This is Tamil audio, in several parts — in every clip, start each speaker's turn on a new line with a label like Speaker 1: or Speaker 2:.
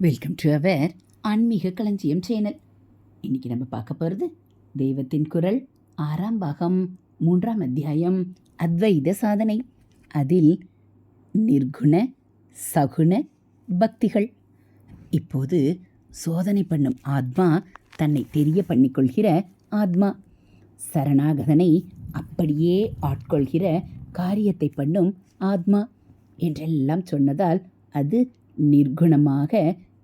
Speaker 1: வெல்கம் டு அவர் ஆன்மீக களஞ்சியம் சேனல். இன்னைக்கு நம்ம பார்க்க போகிறது தெய்வத்தின் குரல் ஆறாம் பாகம் மூன்றாம் அத்தியாயம் அத்வைத சாதனை. அதில் நிர்குண சகுண பக்திகள். இப்போது சோதனை பண்ணும் ஆத்மா தன்னை தெரிய பண்ணிக்கொள்கிற ஆத்மா. சரணாகதனை அப்படியே ஆட்கொள்கிற காரியத்தை பண்ணும் ஆத்மா என்றெல்லாம் சொன்னதால் அது நிர்குணமாக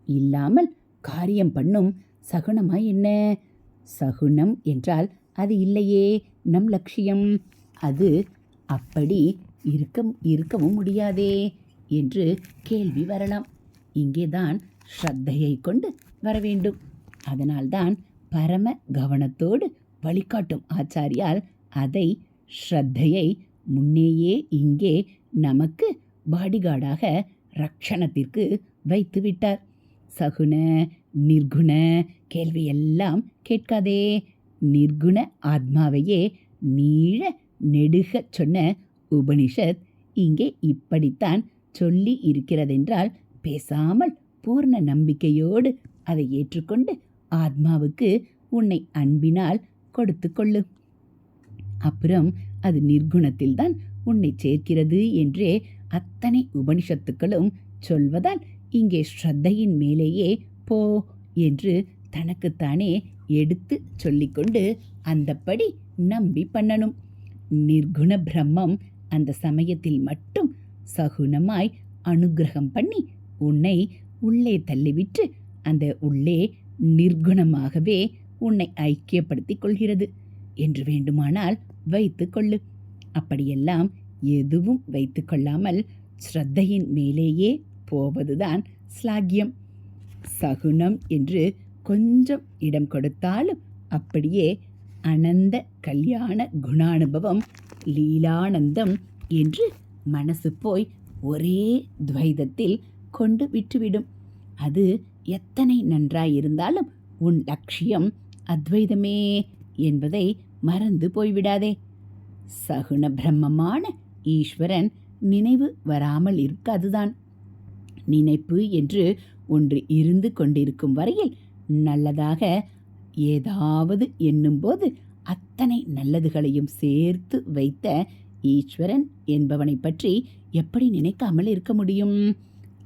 Speaker 1: இல்லாமல் காரியம் பண்ணும் சகுனமா என்ன? சகுனம் என்றால் அது இல்லையே நம் லட்சியம். அது அப்படி இருக்க இருக்கவும் முடியாதே என்று கேள்வி வரலாம். இங்கேதான் ஸ்ரத்தையை கொண்டு வர வேண்டும். அதனால்தான் பரம கவனத்தோடு வழிகாட்டும் ஆச்சாரியால் அதை ஸ்ரத்தையை முன்னேயே இங்கே நமக்கு பாடிகார்டாக ரக்ஷணத்திற்கு வைத்து சகுண நிர்குண கேள்வியெல்லாம் கேட்காதே. நிர்குண ஆத்மாவையே நீழ நெடுகச் சொன்ன உபனிஷத் இங்கே இப்படித்தான் சொல்லி இருக்கிறதென்றால் பேசாமல் பூர்ண நம்பிக்கையோடு அதை ஏற்றுக்கொண்டு ஆத்மாவுக்கு உன்னை அன்பினால் கொடுத்து கொள்ளு. அப்புறம் அது நிர்குணத்தில்தான் உன்னை சேர்க்கிறது என்றே அத்தனை உபனிஷத்துக்களும் சொல்வதால் இங்கே ஸ்ரத்தையின் மேலேயே போ என்று தனக்குத்தானே எடுத்து சொல்லிக்கொண்டு அந்தப்படி நம்பி பண்ணணும். நிர்குண பிரம்மம் அந்த சமயத்தில் மட்டும் சகுனமாய் அனுக்கிரகம் பண்ணி உன்னை உள்ளே தள்ளிவிட்டு அந்த உள்ளே நிர்குணமாகவே உன்னை ஐக்கியப்படுத்திக் கொள்கிறது என்று வேண்டுமானால் வைத்து கொள்ளு. அப்படியெல்லாம் எதுவும் வைத்து கொள்ளாமல் ஸ்ரத்தையின் மேலேயே போவதுதான் ஸ்லாகியம் சகுனம் என்று கொஞ்சம் இடம் கொடுத்தாலும் அப்படியே அனந்த கல்யாண குணானுபவம் லீலானந்தம் என்று மனசு போய் ஒரே துவைதத்தில் கொண்டு விட்டுவிடும். அது எத்தனை நன்றாயிருந்தாலும் உன் லட்சியம் அத்வைதமே என்பதை மறந்து போய்விடாதே. சகுண பிரம்மமான ஈஸ்வரன் நினைவு வராமல் இருக்காதுதான். நினைப்பு என்று ஒன்று இருந்து கொண்டிருக்கும் வரையில் நல்லதாக ஏதாவது எண்ணும்போது அத்தனை நல்லதுகளையும் சேர்த்து வைத்த ஈஸ்வரன் என்பவனை பற்றி எப்படி நினைக்காமல் இருக்க முடியும்?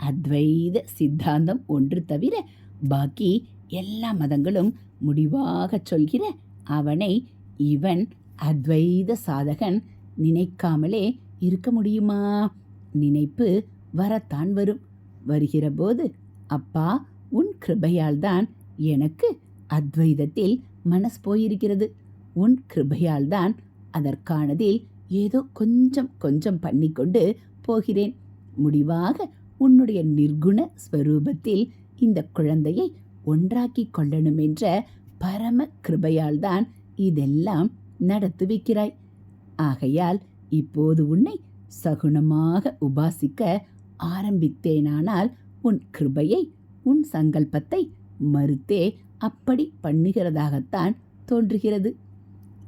Speaker 1: அத்வைத சித்தாந்தம் ஒன்று தவிர பாக்கி எல்லா மதங்களும் முடிவாகச் சொல்கிற அவனை இவன் அத்வைத சாதகன் நினைக்காமலே இருக்க முடியுமா? நினைப்பு வரத்தான் வரும். வருகிறபோது அப்பா உன் கிருபையால்தான் எனக்கு அத்வைதத்தில் மனஸ் போயிருக்கிறது. உன் கிருபையால்தான் அதற்கானதில் ஏதோ கொஞ்சம் கொஞ்சம் பண்ணிக்கொண்டு போகிறேன். முடிவாக உன்னுடைய நிர்குண ஸ்வரூபத்தில் இந்த குழந்தையை ஒன்றாக்கி கொள்ளணும் என்ற பரம கிருபையால்தான் இதெல்லாம் நடத்து வைக்கிறாய். ஆகையால் இப்போது உன்னை சகுனமாக உபாசிக்க ஆரம்பித்தேனானால் உன் கிருபையை உன் சங்கல்பத்தை மறுத்தே அப்படி பண்ணுகிறதாகத்தான் தோன்றுகிறது.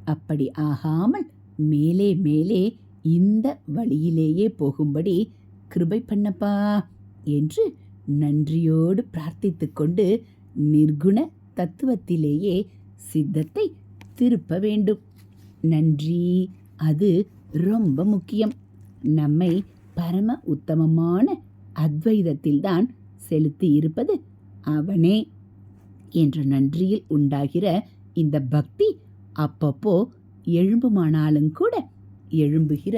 Speaker 1: அப்படி ஆகாமல் மேலே மேலே இந்த வழியிலேயே போகும்படி கிருபை பண்ணப்பா என்று நன்றியோடு பிரார்த்தித்து கொண்டு நிர்குண தத்துவத்திலேயே சித்தத்தை திருப்ப வேண்டும். நன்றி. அது ரொம்ப முக்கியம். நம்மை பரம உத்தமமான அத்வைதத்தில்தான் செலுத்தி இருப்பது அவனே என்ற நன்றியில் உண்டாகிற இந்த பக்தி அப்பப்போ எழும்புமானாலும் கூட எழும்புகிற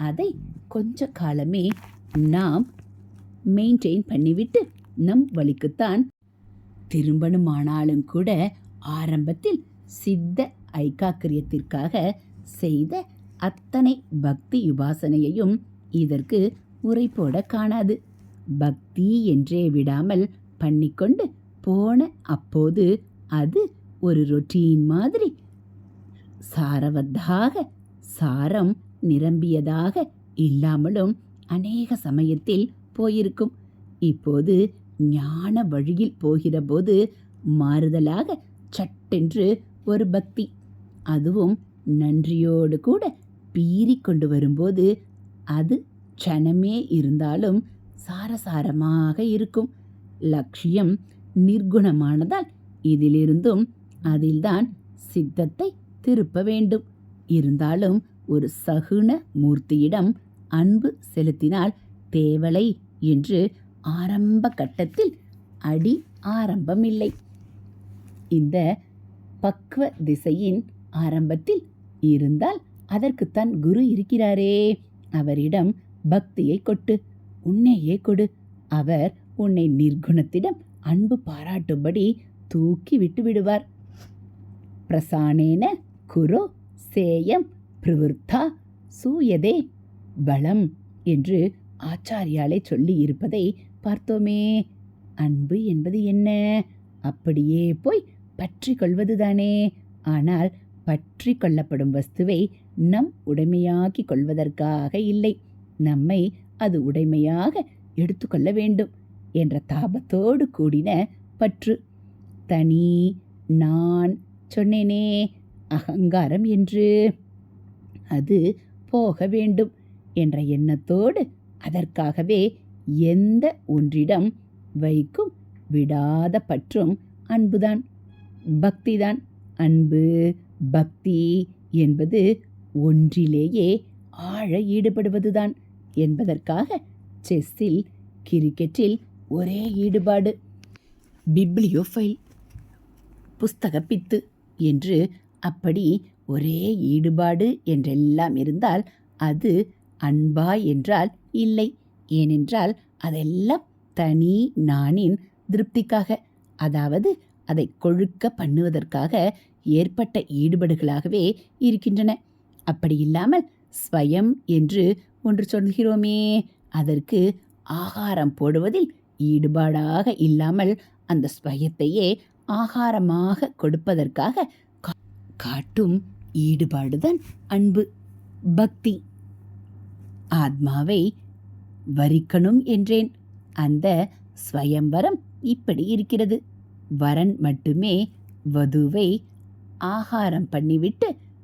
Speaker 1: அதை கொஞ்ச காலமே நாம் மெயின்டைன் பண்ணிவிட்டு நம் வழிக்குத்தான் திரும்பணுமானாலும் கூட ஆரம்பத்தில் சித்த ஐக்காக்கிரியத்திற்காக செய்த அத்தனை பக்தி உபாசனையையும் இதற்கு உரை போட காணாது. பக்தி என்றே விடாமல் பண்ணிக்கொண்டு போன அப்போது அது ஒரு ரொட்டீன் மாதிரி. சாரவத்தாக சாரம் நிரம்பியதாக இல்லாமலும் அநேக சமயத்தில் போயிருக்கும். இப்போது ஞான வழியில் போகிறபோது மாறுதலாக சட்டென்று ஒரு பக்தி. அதுவும் நன்றியோடு கூட பீறி கொண்டு வரும்போது அது க்ஷணமே இருந்தாலும் சாரசாரமாக இருக்கும். லட்சியம் நிர்குணமானதால் இதிலிருந்தும் அதில்தான் சித்தத்தை திருப்ப வேண்டும். இருந்தாலும் ஒரு சகுன மூர்த்தியிடம் அன்பு செலுத்தினால் தேவலை என்று ஆரம்ப கட்டத்தில் அடி ஆரம்பமில்லை. இந்த பக்வ திசையின் ஆரம்பத்தில் இருந்தால் அதற்குத்தான் குரு இருக்கிறாரே. அவரிடம் பக்தியை கொட்டு உன்னையே கொடு. அவர் உன்னை நிர்குணத்திடம் அன்பு பாராட்டும்படி தூக்கி விட்டு விடுவார். பிரசானேன குரு சேயம் பிரவருத்தா சூயதே. பலம் என்று ஆச்சாரியாலே சொல்லி இருப்பதை பார்த்தோமே. அன்பு என்பது என்ன? அப்படியே போய் பற்றி கொள்வதுதானே. ஆனால் பற்றி கொள்ளப்படும் வஸ்துவை நம் உடைமையாக்கி கொள்வதற்காக இல்லை. நம்மை அது உடைமையாக எடுத்துக்கொள்ள வேண்டும் என்ற தாபத்தோடு கூடின பற்று. தனி நான் சொன்னேனே அகங்காரம் என்று. அது போக வேண்டும் என்ற எண்ணத்தோடு அதற்காகவே எந்த ஒன்றிடம் வைக்கும் விடாத பற்றும் அன்புதான். பக்திதான். அன்பு பக்தி என்பது ஒன்றிலேயே ஆழ ஈடுபடுவதுதான் என்பதற்காக செஸ்ஸில் கிரிக்கெட்டில் ஒரே ஈடுபாடு. பிப்ளியோஃபைல் புஸ்தகப்பித்து என்று அப்படி ஒரே ஈடுபாடு என்றெல்லாம் இருந்தால் அது அன்பா என்றால் இல்லை. ஏனென்றால் அதெல்லாம் தனி நானின் திருப்திக்காக அதாவது அதை கொழுக்க பண்ணுவதற்காக ஏற்பட்ட ஈடுபாடுகளாகவே இருக்கின்றன. அப்படி இல்லாமல் ஸ்வயம் என்று ஒன்று சொல்கிறோமே. அதற்கு ஆகாரம் போடுவதில் ஈடுபாடாக இல்லாமல் அந்த ஸ்வயத்தையே ஆகாரமாக கொடுப்பதற்காக கா- காட்டும் ஈடுபாடுதான் அன்பு பக்தி. ஆத்மாவை வரிக்கணும் என்றேன். அந்த ஸ்வயம்பரம் இப்படி இருக்கிறது. வரன் மட்டுமே வதுவை ஆகாரம் பண்ணிவிட்டு